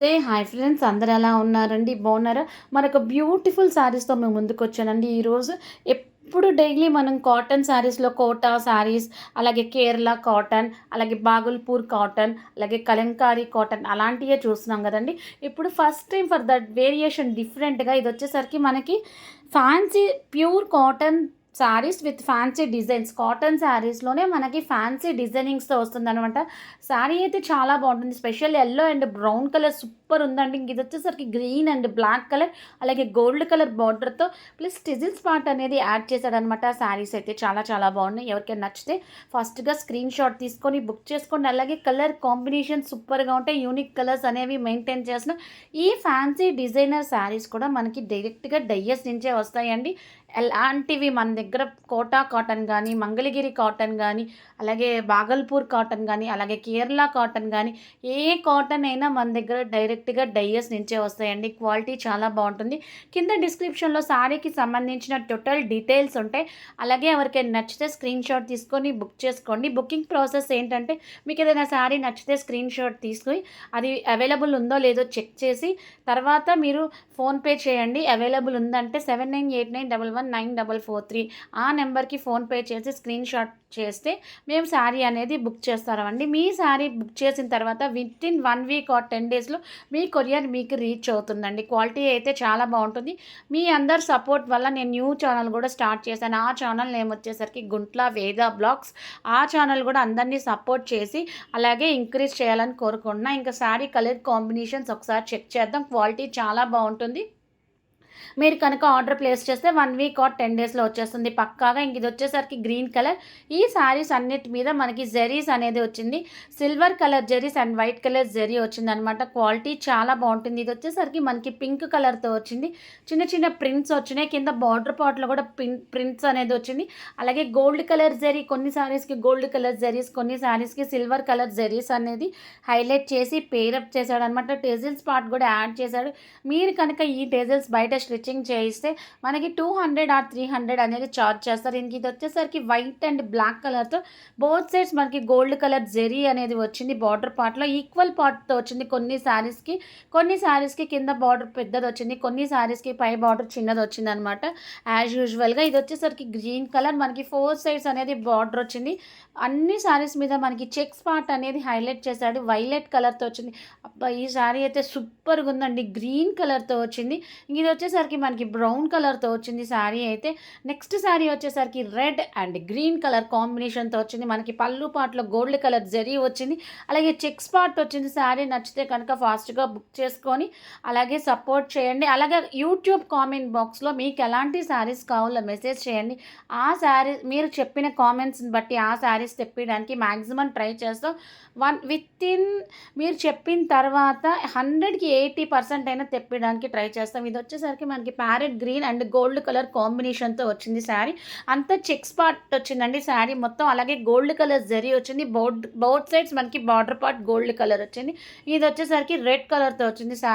ఏ hi friends. అందరు ఎలా ఉన్నారండి? బాగున్నారా? మరొక బ్యూటిఫుల్ శారీస్తో మేము ముందుకు వచ్చానండి ఈరోజు ఎప్పుడు డైలీ మనం కాటన్ శారీస్లో కోటా శారీస్ అలాగే కేరళ కాటన్ అలాగే బాగుల్పూర్ కాటన్ అలాగే కలంకారీ కాటన్ అలాంటివే చూస్తున్నాం కదండి. ఇప్పుడు first time for that variation డిఫరెంట్గా ఇది వచ్చేసరికి మనకి fancy pure cotton saris with fancy designs. Cotton శారీస్లోనే మనకి ఫ్యాన్సీ డిజైనింగ్స్తో వస్తుంది అనమాట శారీ అయితే చాలా బాగుంటుంది. Special yellow and brown colour super ఉందండి. ఇంక ఇది వచ్చేసరికి గ్రీన్ అండ్ బ్లాక్ కలర్ అలాగే గోల్డ్ కలర్ బార్డర్తో ప్లస్ టిజిల్స్ పార్ట్ అనేది యాడ్ చేశాడనమాట శారీస్ అయితే. చాలా చాలా బాగున్నాయి. ఎవరికైనా నచ్చితే ఫస్ట్గా స్క్రీన్ షాట్ తీసుకొని బుక్ చేసుకోండి. అలాగే కలర్ కాంబినేషన్ సూపర్గా ఉంటాయి. యూనిక్ కలర్స్ అనేవి మెయింటైన్ చేసిన ఈ ఫ్యాన్సీ డిజైనర్ శారీస్ కూడా మనకి డైరెక్ట్గా డయ్యస్ నుంచే వస్తాయండి. ఎలాంటివి మన దగ్గర దగ్గర కోటా కాటన్ కానీ మంగళగిరి కాటన్ కానీ అలాగే బాగల్పూర్ కాటన్ కానీ అలాగే కేరళ కాటన్ కానీ ఏ కాటన్ అయినా మన దగ్గర డైరెక్ట్గా డైయర్స్ నుంచే వస్తాయండి. క్వాలిటీ చాలా బాగుంటుంది. కింద డిస్క్రిప్షన్లో శారీకి సంబంధించిన టోటల్ డీటెయిల్స్ ఉంటాయి అలాగే ఎవరికైనా నచ్చితే స్క్రీన్ షాట్ తీసుకొని బుక్ చేసుకోండి. బుకింగ్ ప్రాసెస్ ఏంటంటే మీకు ఏదైనా శారీ నచ్చితే స్క్రీన్ షాట్ తీసుకొని అది అవైలబుల్ ఉందో లేదో చెక్ చేసి తర్వాత మీరు ఫోన్పే చేయండి. అవైలబుల్ ఉందంటే seven nine eight nine double one nine double four three ఆ నెంబర్కి ఫోన్పే చేసి స్క్రీన్ షాట్ చేస్తే మేము శారీ అనేది బుక్ చేస్తామండి మీ శారీ బుక్ చేసిన తర్వాత within one week or ten డేస్లో మీ కొరియర్ మీకు రీచ్ అవుతుందండి. క్వాలిటీ అయితే చాలా బాగుంటుంది. మీ అందరు సపోర్ట్ వల్ల నేను న్యూ ఛానల్ కూడా స్టార్ట్ చేశాను. ఆ ఛానల్ నేమ్ వచ్చేసరికి గుంట్ల వేద బ్లాగ్స్. ఆ ఛానల్ కూడా అందరినీ సపోర్ట్ చేసి అలాగే ఇంక్రీజ్ చేయాలని కోరుకుంటున్నా. ఇంకా శారీ కలర్ కాంబినేషన్స్ ఒకసారి చెక్ చేద్దాం. క్వాలిటీ చాలా బాగుంటుంది. మీరు కనుక ఆర్డర్ ప్లేస్ చేస్తే వన్ వీక్ ఆర్ టెన్ డేస్లో వచ్చేస్తుంది. పక్కాగా ఇంక ఇది వచ్చేసరికి గ్రీన్ కలర్ ఈ శారీస్ అన్నిటి మీద మనకి జెరీస్ అనేది వచ్చింది. Silver colour zaris and white colour zari వచ్చింది అనమాట క్వాలిటీ చాలా బాగుంటుంది. ఇది వచ్చేసరికి మనకి పింక్ కలర్తో వచ్చింది. చిన్న చిన్న ప్రింట్స్ వచ్చినాయి. కింద బార్డర్ పాట్లో కూడా ప్రింట్స్ అనేది వచ్చింది. అలాగే గోల్డ్ కలర్ జెరీ కొన్ని శారీస్కి గోల్డ్ కలర్ జెరీస్ కొన్ని శారీస్కి సిల్వర్ కలర్ జెరీస్ అనేది హైలైట్ చేసి పేరప్ చేశాడు అనమాట టేజిల్స్ పార్ట్ కూడా యాడ్ చేశాడు. మీరు కనుక ఈ టేజిల్స్ బయట స్టిచ్చింగ్ చేయిస్తే మనకి two hundred or three hundred అనేది చార్జ్ చేస్తారు. ఇంక ఇది వచ్చేసరికి వైట్ అండ్ బ్లాక్ కలర్తో బోత్ సైడ్స్ మనకి గోల్డ్ కలర్ జెరీ అనేది వచ్చింది బార్డర్ పార్ట్లో. ఈక్వల్ పార్ట్తో వచ్చింది కొన్ని శారీస్కి కొన్ని శారీస్కి కింద బార్డర్ పెద్దది వచ్చింది కొన్ని శారీస్కి పై బార్డర్ చిన్నది వచ్చింది అనమాట యాజ్ యూజువల్గా ఇది వచ్చేసరికి గ్రీన్ కలర్ మనకి ఫోర్ సైడ్స్ అనేది బార్డర్ వచ్చింది. అన్ని శారీస్ మీద మనకి చెక్స్ పార్ట్ అనేది హైలైట్ చేశాడు. వైలెట్ కలర్తో వచ్చింది. అబ్బా ఈ శారీ అయితే సూపర్గా ఉందండి. గ్రీన్ కలర్తో వచ్చింది. ఇది వచ్చేసి వచ్చేసరికి మనకి బ్రౌన్ కలర్తో వచ్చింది శారీ అయితే నెక్స్ట్ శారీ వచ్చేసరికి రెడ్ అండ్ గ్రీన్ కలర్ కాంబినేషన్తో వచ్చింది. మనకి పళ్ళు పాటలో గోల్డ్ కలర్ జరీ వచ్చింది. అలాగే చెక్స్ పార్ట్ వచ్చింది శారీ. నచ్చితే కనుక ఫాస్ట్గా బుక్ చేసుకొని అలాగే సపోర్ట్ చేయండి. అలాగే యూట్యూబ్ కామెంట్ బాక్స్లో మీకు ఎలాంటి శారీస్ కావాలో మెసేజ్ చేయండి. ఆ శారీ మీరు చెప్పిన కామెంట్స్ని బట్టి ఆ శారీస్ తెప్పించడానికి మ్యాక్సిమం ట్రై చేస్తాం. వన్ విత్ ఇన్ మీరు చెప్పిన తర్వాత హండ్రెడ్కి ఎయిటీ పర్సెంట్ అయినా తెప్పించడానికి ట్రై చేస్తాం. ఇది వచ్చేసరికి మనకి parrot green and gold colour కాంబినేషన్తో వచ్చింది శారీ. అంతా చెక్స్ పార్ట్ వచ్చిందండి శారీ మొత్తం. అలాగే గోల్డ్ కలర్ జరీ వచ్చింది. బోర్డ్ బోత్ సైడ్స్ మనకి బార్డర్ పార్ట్ గోల్డ్ కలర్ వచ్చింది. ఇది వచ్చేసరికి రెడ్ కలర్తో వచ్చింది శారీ.